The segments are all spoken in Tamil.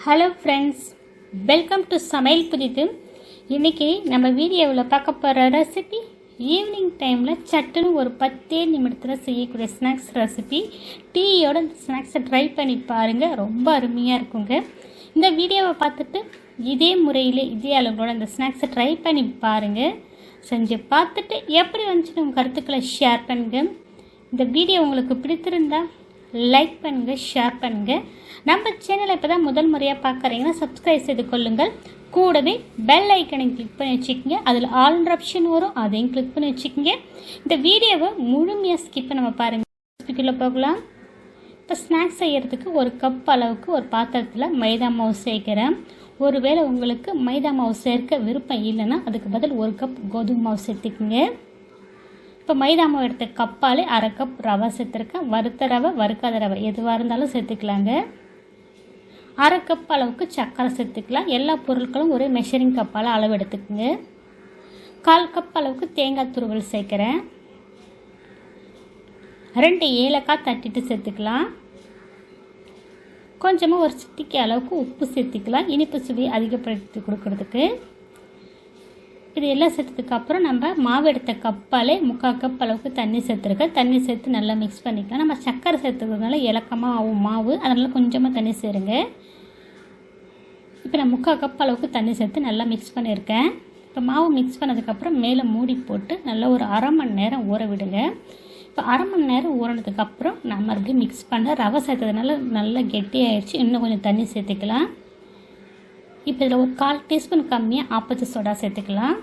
ஹலோ ஃப்ரெண்ட்ஸ் வெல்கம் டு சமையல் புதிது. இன்றைக்கி நம்ம வீடியோவில் பார்க்க போகிற ரெசிபி ஈவினிங் டைமில் சட்டுன்னு ஒரு பத்தே நிமிடத்தில் செய்யக்கூடிய ஸ்நாக்ஸ் ரெசிபி டீயோட ஸ்நாக்ஸை ட்ரை பண்ணி பாருங்கள் ரொம்ப அருமையாக இருக்குங்க. இந்த வீடியோவை பார்த்துட்டு இதே முறையில் இதே அளவுகளோட இந்த ஸ்நாக்ஸை ட்ரை பண்ணி பாருங்கள் செஞ்சு பார்த்துட்டு எப்படி வந்துச்சு உங்கள் கருத்துக்களை ஷேர் பண்ணுங்கள் இந்த வீடியோ உங்களுக்கு பிடித்திருந்தால் லைக் பண்ணுங்கள் ஷேர் பண்ணுங்கள் நம்ம சேனலை இப்போ தான் முதல் முறையாக பார்க்குறீங்கன்னா சப்ஸ்கிரைப் செய்து கொள்ளுங்கள். கூடவே பெல் ஐக்கனை கிளிக் பண்ணி வச்சுக்கோங்க. அதில் ஆல்ன்ற ஆப்ஷன் வரும். அதையும் கிளிக் பண்ணி வச்சுக்கோங்க. இந்த வீடியோவை முழுமையாக ஸ்கிப் நம்ம பாருங்கள் ரெசிபிக்குள்ளே போகலாம். இப்போ ஸ்நாக்ஸ் செய்கிறதுக்கு ஒரு கப் அளவுக்கு ஒரு பாத்திரத்தில் மைதா மாவு சேர்க்குறேன். ஒருவேளை உங்களுக்கு மைதா மாவு சேர்க்க விருப்பம் இல்லைன்னா அதுக்கு பதில் ஒரு கப் கோதுமை மாவு சேர்த்துக்குங்க. இப்போ மைதா மாவு எடுத்த கப்பாலே அரை கப் ரவை சேர்த்துருக்கேன். வறுத்த ரவை வறுக்காத ரவை. எதுவாக இருந்தாலும் சேர்த்துக்கலாங்க. அரை கப் அளவுக்கு சர்க்கரை சேர்த்துக்கலாம். எல்லா பொருட்களும் ஒரு மெஷரிங் கப்பால் அளவு எடுத்துக்கோங்க. கால் கப் அளவுக்கு தேங்காய் துருவல் சேர்க்குறேன். ரெண்டு ஏலக்காய் தட்டிட்டு சேர்த்துக்கலாம். கொஞ்சமாக ஒரு சிட்டிக்கு அளவுக்கு உப்பு சேர்த்துக்கலாம். இனிப்பு சுவை அதிகப்படுத்தி கொடுக்கறதுக்கு. இது எல்லாம் சேர்த்ததுக்கு அப்புறம் நம்ம மாவு எடுத்த கப்பாலே முக்கால் கப் அளவுக்கு தண்ணி சேர்த்துருக்கேன் தண்ணி சேர்த்து நல்லா மிக்ஸ் பண்ணிக்கலாம். நம்ம சர்க்கரை சேர்த்துக்கிறதுனால இலக்கமாக ஆகும் மாவு. அதனால் கொஞ்சமாக தண்ணி சேருங்க. இப்போ நான் முக்கால் கப் அளவுக்கு தண்ணி சேர்த்து நல்லா மிக்ஸ் பண்ணியிருக்கேன். இப்போ மாவு மிக்ஸ் பண்ணதுக்கப்புறம் மேலே மூடி போட்டு நல்லா ஒரு அரை மணி நேரம் ஊற விடுங்க. இப்போ அரை மணி நேரம் ஊறினதுக்கப்புறம் நான் மறுபடியும் மிக்ஸ் பண்ண ரவை சேர்த்ததுனால நல்லா கெட்டியாகிடுச்சு இன்னும் கொஞ்சம் தண்ணி சேர்த்துக்கலாம். இப்போ இதில் ஒரு கால் டீஸ்பூன் கம்மியாக ஆப்பத்து சோடா சேர்த்துக்கலாம்.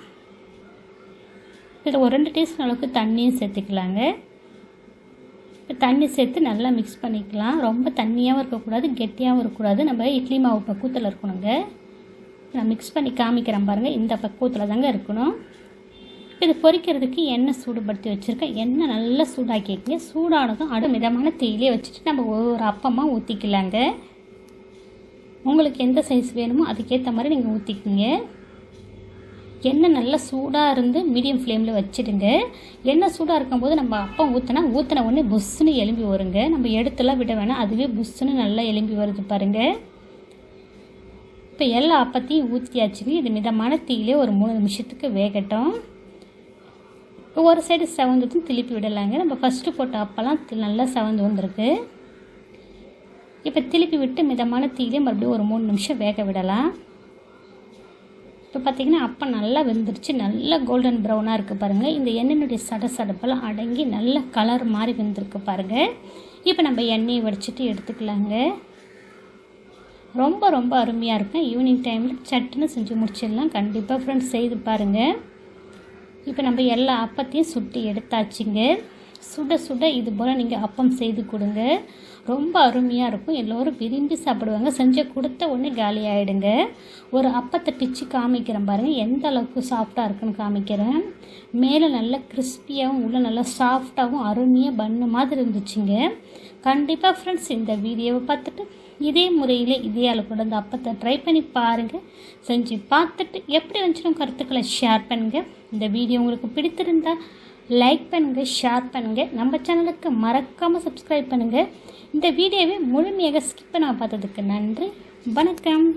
இதில் ஒரு ரெண்டு டீஸ்பூன் அளவுக்கு தண்ணியும் சேர்த்துக்கலாங்க. இப்போ தண்ணி சேர்த்து நல்லா மிக்ஸ் பண்ணிக்கலாம். ரொம்ப தண்ணியாகவும் இருக்கக்கூடாது கெட்டியாகவும் இருக்கக்கூடாது. நம்ம இட்லி மாவு பக்குவத்தில் இருக்கணுங்க. நான் மிக்ஸ் பண்ணி காமிக்கிறேன் பாருங்கள் இந்த பக்குவத்தில் தாங்க இருக்கணும். இது பொரிக்கிறதுக்கு எண்ணெய் சூடுபடுத்தி வச்சுருக்கேன். எண்ணெய் நல்லா சூடாக்கிக்கங்க. சூடானதும் அடு மிதமான தீயிலே வச்சுட்டு நம்ம ஒவ்வொரு அப்பமாக ஊற்றிக்கலாங்க உங்களுக்கு எந்த சைஸ் வேணுமோ அதுக்கேற்ற மாதிரி நீங்கள் ஊற்றிக்கிங்க எண்ணெய் நல்லா சூடாக இருந்து மீடியம் ஃப்ளேமில் வச்சுடுங்க. எண்ணெய் சூடாக இருக்கும்போது நம்ம அப்பம் ஊற்றினா ஊற்றின உடனே புஷ்ஷுன்னு எலும்பி வருங்க. நம்ம எடுத்துலாம் விட வேணாம். அதுவே புஷ்ஷுன்னு நல்லா எலும்பி வருது பாருங்கள் இப்போ எல்லா அப்பத்தையும் ஊற்றியாச்சுங்க இது மிதமான தீயிலே ஒரு மூணு நிமிஷத்துக்கு வேகட்டும். இப்போ ஒரு சைடு செவந்துட்டும் திருப்பி விடலாங்க. நம்ம ஃபஸ்ட்டு போட்ட அப்பெல்லாம் நல்லா செவந்து வந்திருக்கு. இப்போ திருப்பி விட்டு மிதமான தீயிலே மறுபடியும் ஒரு மூணு நிமிஷம் வேக விடலாம். இப்போ பார்த்திங்கன்னா அப்போ நல்லா வெந்துருச்சு. நல்லா கோல்டன் ப்ரௌனாக இருக்குது பாருங்கள் இந்த எண்ணெயினுடைய சட சடப்பெல்லாம் அடங்கி நல்ல கலர் மாதிரி வெந்திருக்கு பாருங்கள் இப்போ நம்ம எண்ணெயை வடிச்சிட்டு எடுத்துக்கலாங்க. ரொம்ப ரொம்ப அருமையாக இருக்கும். ஈவினிங் டைமில் சட்டுன்னு செஞ்சு முடிச்சிடலாம். கண்டிப்பாக ஃப்ரெண்ட்ஸ் செய்து பாருங்கள் இப்போ நம்ம எல்லா அப்பத்தையும் சுட்டி எடுத்தாச்சுங்க. சுட சுட இது போல் நீங்கள் அப்பம் செய்து கொடுங்க. ரொம்ப அருமையாக இருக்கும். எல்லோரும் விரும்பி சாப்பிடுவாங்க. செஞ்சு கொடுத்த உடனே காலி ஆகிடுங்க ஒரு அப்பத்தை பிச்சு காமிக்கிறேன் பாருங்கள் எந்த அளவுக்கு சாஃப்டாக இருக்குன்னு காமிக்கிறேன். மேலே நல்லா கிறிஸ்பியாகவும் உள்ளே நல்லா சாஃப்டாகவும் அருமையாக பண்ணு மாதிரி இருந்துச்சுங்க. கண்டிப்பாக ஃப்ரெண்ட்ஸ் இந்த வீடியோவை பார்த்துட்டு இதே முறையில் இதே அளவுக்கு அந்த அப்பத்தை ட்ரை பண்ணி பாருங்கள் செஞ்சு பார்த்துட்டு எப்படி வந்துச்சுன்னு கருத்துக்களை ஷேர் பண்ணுங்கள் இந்த வீடியோ உங்களுக்கு பிடித்திருந்தால் லைக் பண்ணுங்கள் ஷேர் பண்ணுங்கள் நம்ம சேனலுக்கு மறக்காமல் சப்ஸ்கிரைப் பண்ணுங்கள் இந்த வீடியோவை முழுமையாக ஸ்கிப் பண்ண பார்த்ததுக்கு நன்றி. வணக்கம்.